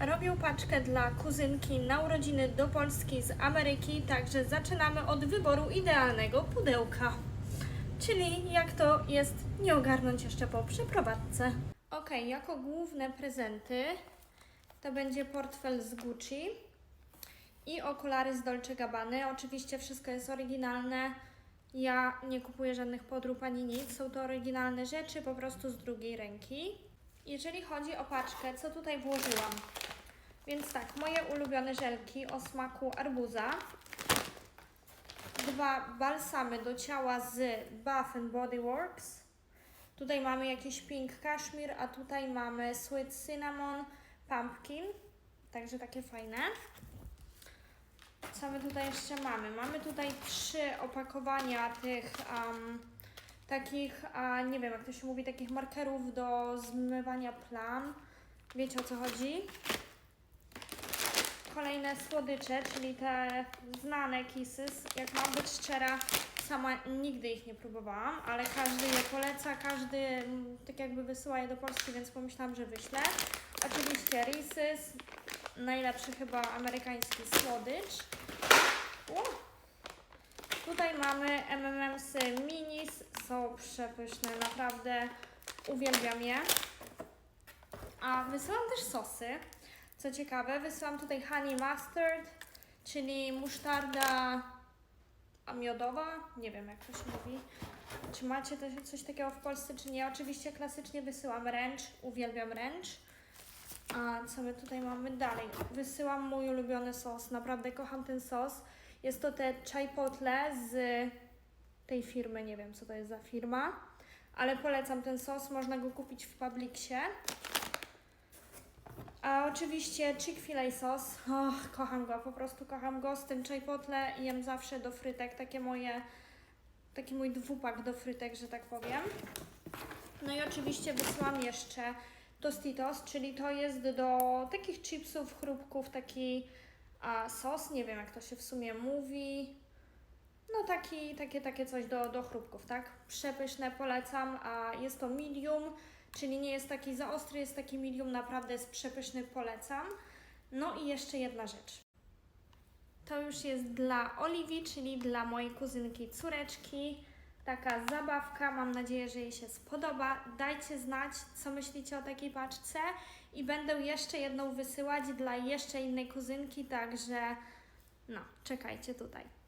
Robię paczkę dla kuzynki na urodziny do Polski z Ameryki, także zaczynamy od wyboru idealnego pudełka. Czyli jak to jest nie ogarnąć jeszcze po przeprowadzce. Ok, jako główne prezenty to będzie portfel z Gucci i okulary z Dolce Gabbany. Oczywiście wszystko jest oryginalne. Ja nie kupuję żadnych podrób ani nic. Są to oryginalne rzeczy, po prostu z drugiej ręki. Jeżeli chodzi o paczkę, co tutaj włożyłam? Więc tak, moje ulubione żelki o smaku arbuza. Dwa balsamy do ciała z Bath Body Works. Tutaj mamy jakiś pink cashmere, a tutaj mamy sweet cinnamon pumpkin. Także takie fajne. Co my tutaj jeszcze mamy? Mamy tutaj trzy opakowania tych um, takich, a nie wiem jak to się mówi, takich markerów do zmywania plam. Wiecie o co chodzi? Kolejne słodycze, czyli te znane Kisses. Jak mam być szczera, sama nigdy ich nie próbowałam, ale każdy je poleca, każdy mm, tak jakby wysyła je do Polski, więc pomyślałam, że wyślę. Oczywiście Reese's, najlepszy chyba amerykański słodycz. Tutaj mamy M&M'sy Minis, są przepyszne, naprawdę uwielbiam je. A wysyłam też sosy. Co ciekawe, wysyłam tutaj honey mustard, czyli musztarda miodowa. Nie wiem, jak to się mówi. Czy macie coś takiego w Polsce, czy nie? Oczywiście klasycznie wysyłam ranch, uwielbiam ranch. A co my tutaj mamy dalej? Wysyłam mój ulubiony sos, naprawdę kocham ten sos. Jest to te chipotle z tej firmy, nie wiem co to jest za firma, ale polecam ten sos, można go kupić w Publixie. A oczywiście Chick-fil-A sos, och, kocham go, po prostu kocham go, z tym chipotle jem zawsze do frytek, takie moje, taki mój dwupak do frytek, że tak powiem. No i oczywiście wysyłam jeszcze Tostitos, czyli to jest do takich chipsów, chrupków, taki a, sos, nie wiem jak to się w sumie mówi. No taki, takie, takie coś do, do chrupków, tak? Przepyszne, polecam, a jest to medium, czyli nie jest taki za ostry, jest taki medium, naprawdę jest przepyszny, polecam. No i jeszcze jedna rzecz. To już jest dla Oliwii, czyli dla mojej kuzynki córeczki. Taka zabawka, mam nadzieję, że jej się spodoba. Dajcie znać, co myślicie o takiej paczce i będę jeszcze jedną wysyłać dla jeszcze innej kuzynki, także no, czekajcie tutaj.